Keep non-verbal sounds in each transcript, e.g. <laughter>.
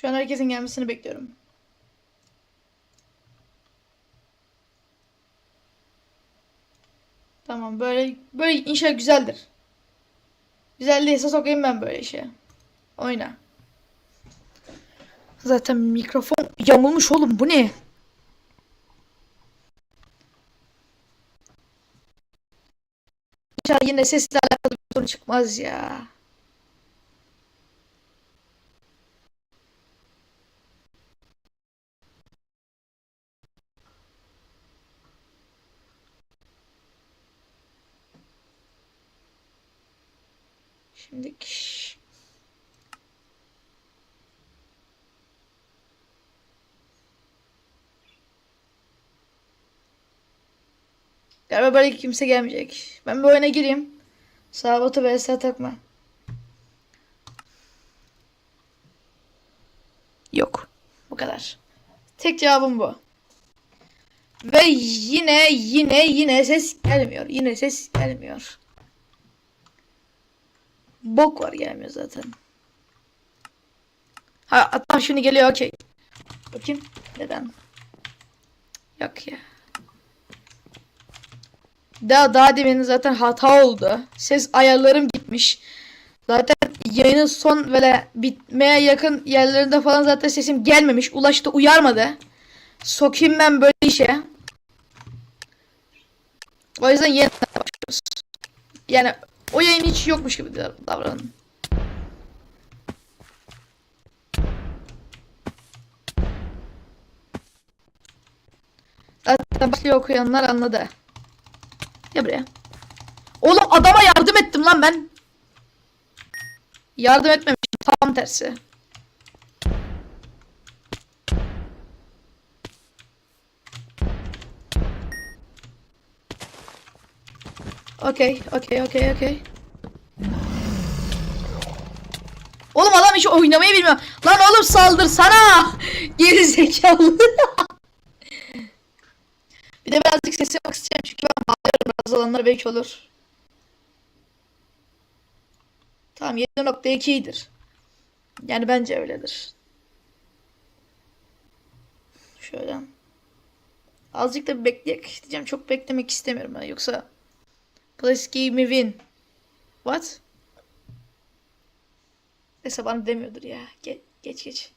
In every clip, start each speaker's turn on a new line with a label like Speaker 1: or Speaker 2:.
Speaker 1: Şu an herkesin gelmesini bekliyorum. Tamam böyle böyle inşallah güzeldir. Güzel değilse sokayım ben böyle işe. Oyna. Zaten mikrofon yamulmuş oğlum bu ne? İnşallah yine sesle alakalı bir sorun çıkmaz ya. Şimdi Galiba böyle kimse gelmeyecek. Ben bir oyuna gireyim. Sağ botu vs takma. Yok. Bu kadar. Tek cevabım bu. Ve yine yine yine ses gelmiyor. Yine ses gelmiyor. Bok var gelmiyor zaten. Ha hatta şimdi geliyor okey. Bakayım neden? Yok ya. Daha daha demin zaten hata oldu. Ses ayarlarım gitmiş. Zaten yayının son böyle bitmeye yakın yerlerinde falan zaten sesim gelmemiş. Ulaştı uyarmadı. Sokayım ben böyle işe. O yüzden yeniden başlıyoruz. Yani o yayın hiç yokmuş gibi dav- davranın. Zaten başlıyor okuyanlar anladı. Gel buraya. Oğlum adama yardım ettim lan ben. Yardım etmemişim. Tam tersi. Okey, okey, okey, okey. Oğlum adam hiç oynamayı bilmiyor. Lan oğlum saldırsana. <laughs> Geri zekalı. <laughs> Bir de birazcık ses yapmak isteyeceğim çünkü ben bağırıyorum bazı alanlar belki olur. Tamam 7.2 iyidir. Yani bence öyledir. Şöyle. Azıcık da bekleyek diyeceğim. Çok beklemek istemiyorum ben. Yoksa Please give win. What? Neyse bana demiyordur ya. Ge geç geç.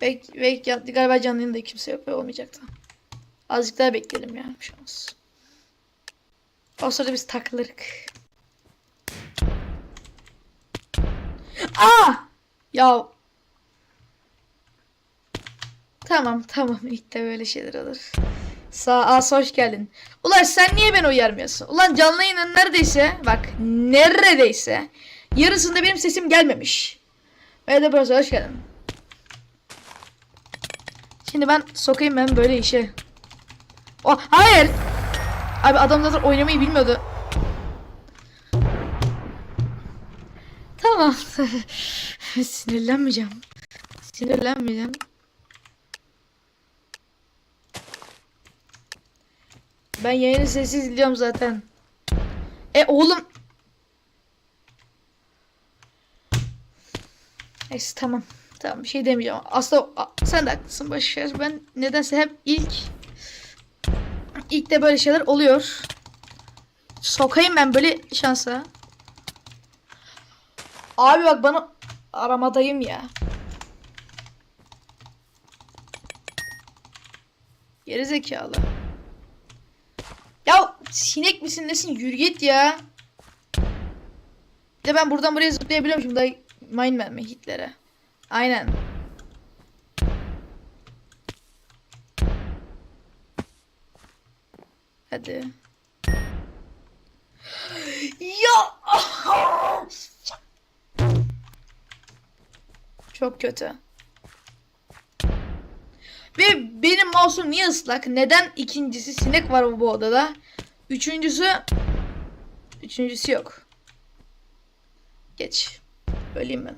Speaker 1: Bek, bek ya, galiba canlı yayında kimse yok ve olmayacaktı. Azıcık daha bekleyelim ya. Bir şey. O sırada biz takılırık. Aa! Ya. Tamam tamam <laughs> ilk de böyle şeyler olur. Sağ as hoş geldin. Ulan sen niye beni uyarmıyorsun? Ulan canlı yayının neredeyse bak neredeyse yarısında benim sesim gelmemiş. Ve de böyle hoş geldin. Şimdi ben sokayım ben böyle işe. Oh hayır. Abi adam zaten oynamayı bilmiyordu. Tamam. <laughs> Sinirlenmeyeceğim. Sinirlenmeyeceğim. Ben yayını sessiz izliyorum zaten. E oğlum. Neyse tamam. Tamam bir şey demeyeceğim. Aslında sen de haklısın Başar. Ben nedense hep ilk ilk de böyle şeyler oluyor. Sokayım ben böyle şansa. Abi bak bana aramadayım ya. Geri zekalı. Ya sinek misin nesin yürü git ya. Bir de ben buradan buraya zıplayabiliyormuşum da Mindman mi Hitler'e. Aynen. Hadi. <gasps> Ya. <laughs> Çok kötü. Ve benim mouse'um niye ıslak? Neden ikincisi sinek var bu odada? Üçüncüsü Üçüncüsü yok. Geç. Öleyim ben.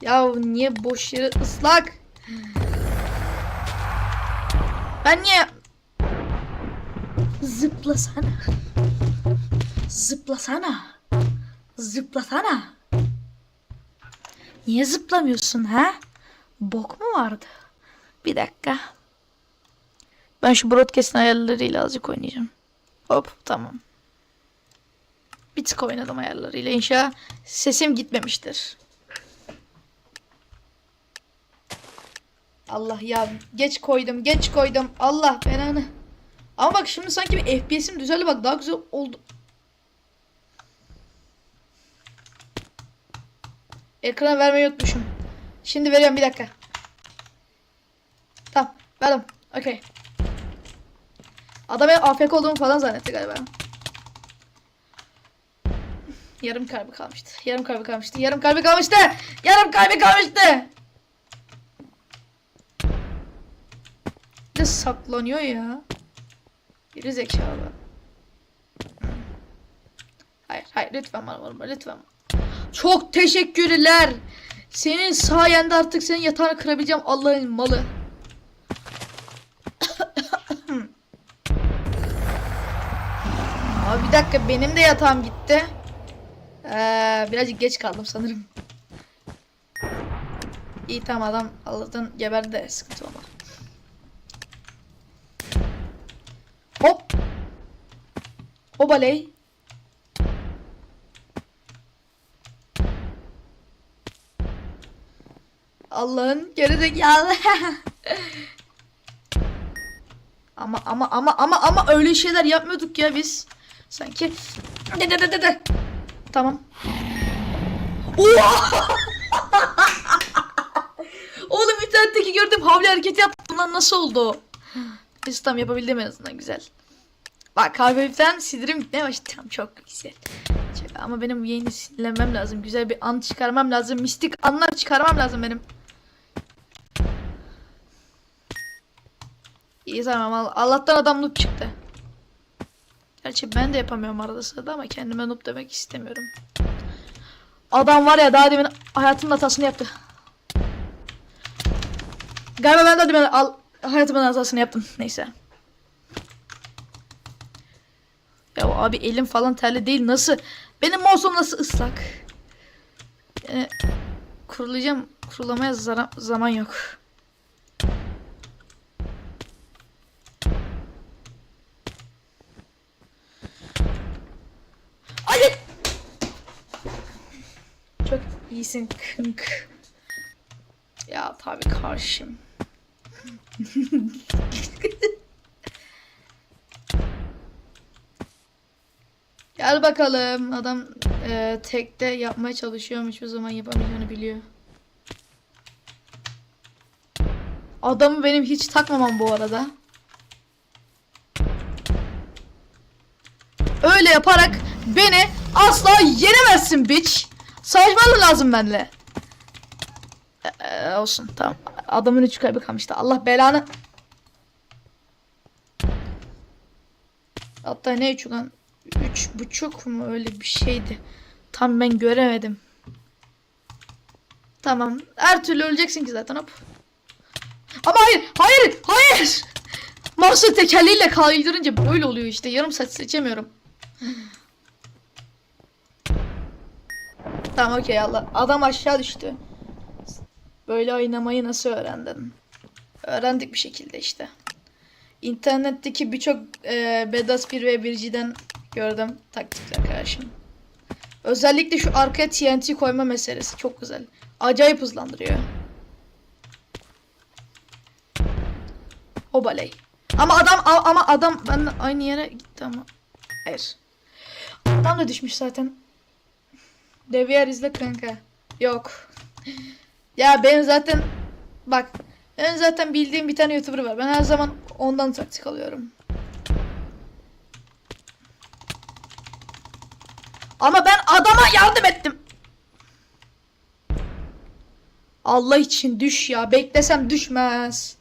Speaker 1: Ya niye boş yere ıslak? Ben niye... Zıplasana. Zıplasana. Zıplasana. Niye zıplamıyorsun ha? Bok mu vardı? Bir dakika. Ben şu broadcast'in ayarlarıyla azıcık oynayacağım. Hop tamam. Bir tık oynadım ayarlarıyla. İnşallah sesim gitmemiştir. Allah ya geç koydum geç koydum. Allah belanı. Ama bak şimdi sanki bir FPS'im düzeldi bak daha güzel oldu. Ekrana vermeyi unutmuşum. Şimdi veriyorum bir dakika. Tamam verdim. Okey. Adam AFK olduğumu falan zannetti galiba. Yarım kalbi kalmıştı. Yarım kalbi kalmıştı. Yarım kalbi kalmıştı. Yarım kalbi kalmıştı. De saklanıyor ya. Biri zekalı. Hayır hayır lütfen bana vurma lütfen. Çok teşekkürler. Senin sayende artık senin yatağını kırabileceğim Allah'ın malı. Abi bir dakika benim de yatağım gitti. Ee, birazcık geç kaldım sanırım. İyi tamam adam Allah'tan geberdi de sıkıntı olmaz. Hop. Obaley. Allah'ın gerizekalı. <laughs> ama ama ama ama ama öyle şeyler yapmıyorduk ya biz. Sanki. De de de de de. Tamam. Oha! <laughs> Oğlum internetteki gördüğüm havli hareketi yaptım lan nasıl oldu? Neyse tam yapabildim en azından güzel. Bak hafiften sindirim gitmeye başladı. Çok güzel. Ama benim yayını sinirlenmem lazım. Güzel bir an çıkarmam lazım. Mistik anlar çıkarmam lazım benim. İyi tamam All- Allah'tan adam noob çıktı. Gerçi ben de yapamıyorum arada sırada ama kendime noob demek istemiyorum. Adam var ya daha demin hayatımın hatasını yaptı. Galiba ben de demin al, hayatımın hatasını yaptım. Neyse. Ya abi elim falan terli değil. Nasıl? Benim mouse'um nasıl ıslak? Yani kurulayacağım. Kurulamaya zaman yok. Hayır. Çok iyisin kınk. Ya tabii karşım. <laughs> Gel bakalım. Adam e, tekte yapmaya çalışıyormuş. O zaman yapamayacağını biliyor. Adamı benim hiç takmamam bu arada. Öyle yaparak beni asla yenemezsin bitch. Savaşmalı lazım benimle. Ee, olsun tamam. Adamın üç kalbi kalmıştı. Allah belanı. Hatta ne üç lan? Üç buçuk mu öyle bir şeydi. Tam ben göremedim. Tamam. Her türlü öleceksin ki zaten hop. Ama hayır, hayır, hayır. Mouse'u tekerleğiyle kaydırınca böyle oluyor işte. Yarım saat seçemiyorum. Tamam okey Allah. Adam aşağı düştü. Böyle oynamayı nasıl öğrendin? Öğrendik bir şekilde işte. İnternetteki birçok e, Bedas 1 ve 1G'den gördüm taktikler karşım. Özellikle şu arkaya TNT koyma meselesi çok güzel. Acayip hızlandırıyor. Obaley. Ama adam ama adam ben aynı yere gitti ama. Hayır. Adam da düşmüş zaten. Deviyer izle kanka. Yok. Ya benim zaten bak ben zaten bildiğim bir tane YouTuber var. Ben her zaman ondan taktik alıyorum. Ama ben adama yardım ettim. Allah için düş ya. Beklesem düşmez.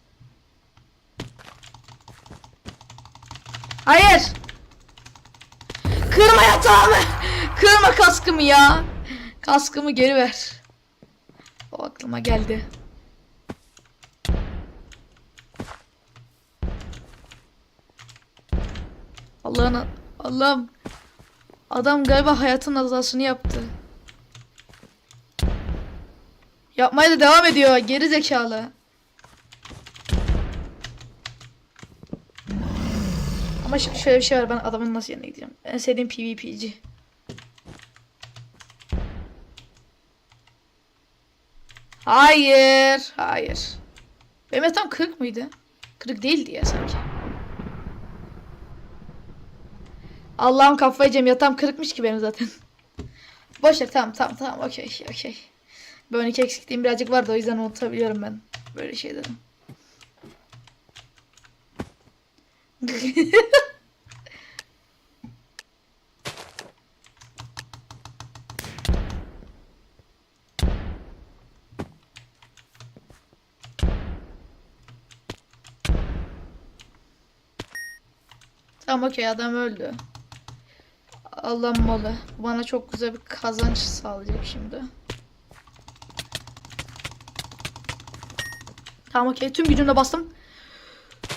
Speaker 1: Hayır. Kırma yatağımı. Kırma kaskımı ya. Kaskımı geri ver. O aklıma geldi. Allah'ın Allah'ım. Adam galiba hayatın hatasını yaptı. Yapmaya da devam ediyor. Geri zekalı. Ama şöyle bir şey var. Ben adamın nasıl yanına gideceğim? En sevdiğim PvP'ci. Hayır. Hayır. Benim yatağım kırık mıydı? Kırık değildi ya sanki. Allah'ım kafayı yiyeceğim. Yatağım kırıkmış ki benim zaten. Boş ver tamam tamam tamam okey okey. Böyle iki eksikliğim birazcık vardı o yüzden unutabiliyorum ben böyle şeyleri. <laughs> Tamam okey adam öldü. Allah'ım malı. Bana çok güzel bir kazanç sağlayacak şimdi. Tamam okey. Tüm gücümle bastım.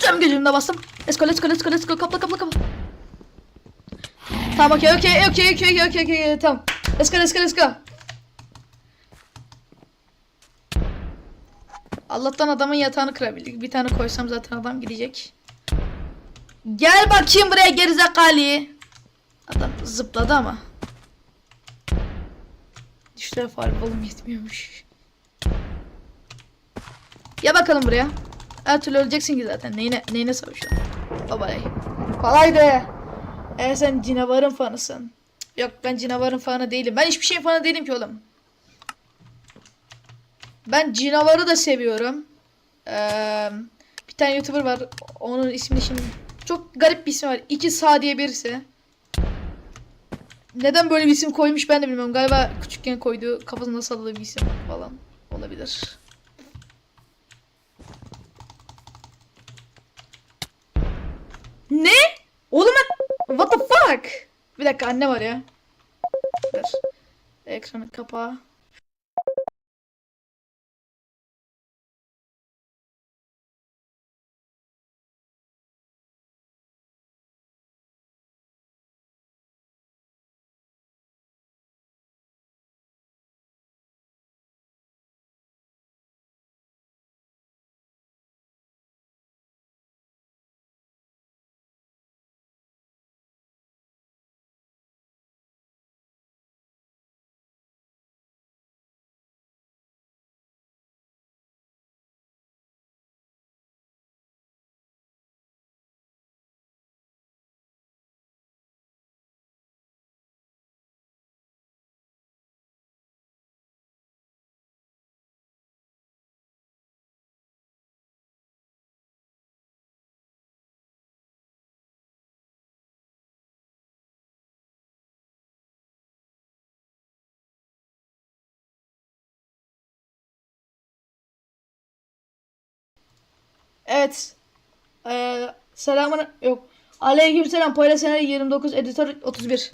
Speaker 1: Tüm gücümle bastım. Let's go let's go let's go let's go. Kapla kapla kapla. Tamam okey okey okey okey okey okey tamam. Let's go let's go let's go. Allah'tan adamın yatağını kırabildik. Bir tane koysam zaten adam gidecek. Gel bakayım buraya gerizekalı. Adam zıpladı ama. Düştüğe fireball'um yetmiyormuş. Ya bakalım buraya. Her türlü öleceksin ki zaten. Neyine, neyine savaşıyorsun? Babalay. Kolaydı. Eğer sen canavarın fanısın. Yok ben canavarın fanı değilim. Ben hiçbir şeyin fanı değilim ki oğlum. Ben canavarı da seviyorum. Ee, bir tane YouTuber var. Onun ismini şimdi çok garip bir ismi var. İki sağ diye birisi. Neden böyle bir isim koymuş ben de bilmiyorum. Galiba küçükken koyduğu kafasında salladığı bir isim falan olabilir. Ne? Oğlum. What the fuck? Bir dakika anne var ya. Dur. Ekranı kapa. Evet. Ee, selamun yok. Aleykümselam. Poyla Seneri 29 editör 31.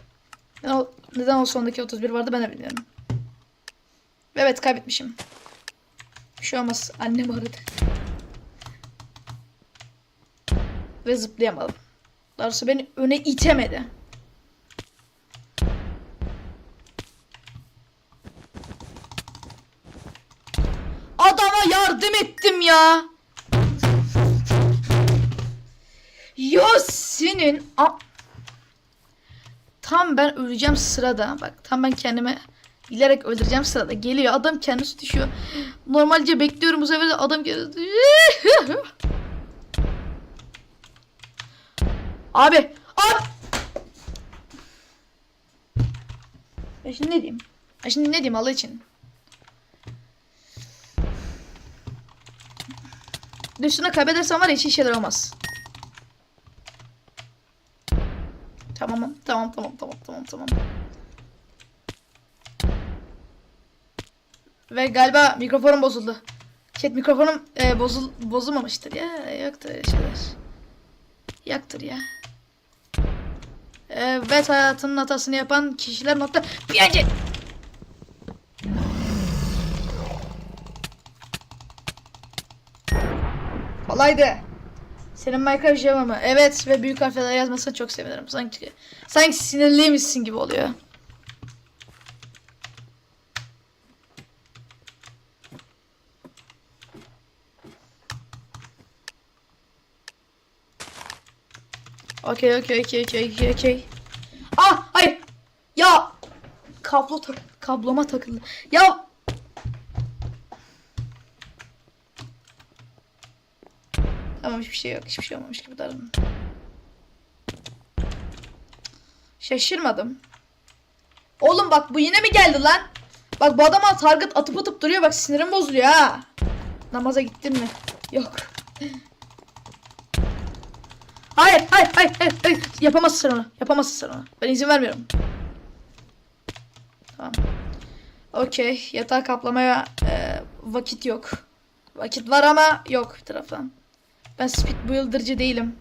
Speaker 1: Neden o, neden o sondaki 31 vardı ben de bilmiyorum. Evet kaybetmişim. Bir şey olmaz. Annem aradı. Ve zıplayamadım. Darısı beni öne itemedi. Adama yardım ettim ya. Ya senin a Tam ben öleceğim sırada bak tam ben kendime bilerek öldüreceğim sırada geliyor adam kendisi düşüyor. Normalce bekliyorum bu sefer de adam geliyor. <laughs> abi abi Ben şimdi ne diyeyim? Ben şimdi ne diyeyim Allah için? Üstüne kaybedersem var ya hiç şeyler olmaz. Tamam tamam tamam tamam tamam. Ve galiba mikrofonum bozuldu. Chat mikrofonum e, bozul bozulmamıştır ya. Yoktur öyle şeyler. Yoktur ya. Evet hayatının hatasını yapan kişiler nokta. Piyancı. Kolaydı. Senin Minecraft Java mı? Evet ve büyük harflerle yazmasını çok sevinirim. Sanki sanki sinirliymişsin gibi oluyor. Okey okey okey okey okey okey. Ah hayır. Ya kablo tak kabloma takıldı. Ya Tamam hiçbir şey yok. Hiçbir şey olmamış gibi davranın. Şaşırmadım. Oğlum bak bu yine mi geldi lan? Bak bu adama target atıp atıp duruyor. Bak sinirim bozuluyor ha. Namaza gittin mi? Yok. Hayır, hayır, hayır, hayır, hayır. Yapamazsın onu. Yapamazsın sen onu. Ben izin vermiyorum. Tamam. Okey. Yatağı kaplamaya e, vakit yok. Vakit var ama yok bir taraftan. Ben speed builder'cı değilim.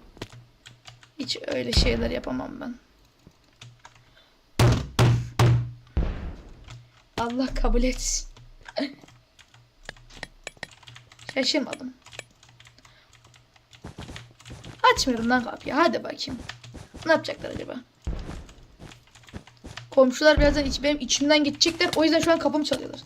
Speaker 1: Hiç öyle şeyler yapamam ben. Allah kabul etsin. <laughs> Şaşırmadım. Açmıyorum lan kapıyı. Hadi bakayım. Ne yapacaklar acaba? Komşular birazdan iç, benim içimden geçecekler. O yüzden şu an kapımı çalıyorlar.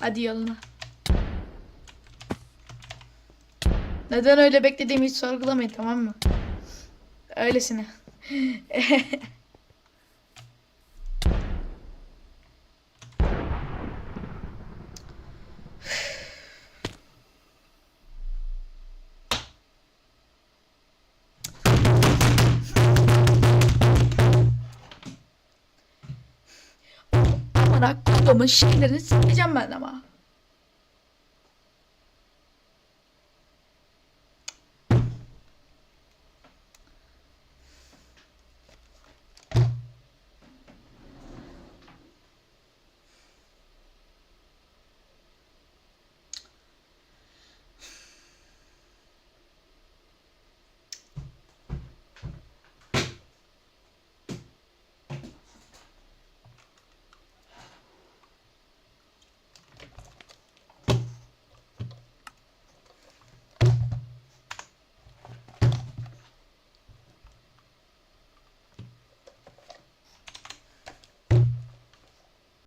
Speaker 1: Hadi, yoluna. Neden öyle beklediğimi hiç sorgulamayın tamam mı? Öylesine. <laughs> Kodumun şeylerini sikeceğim ben ama.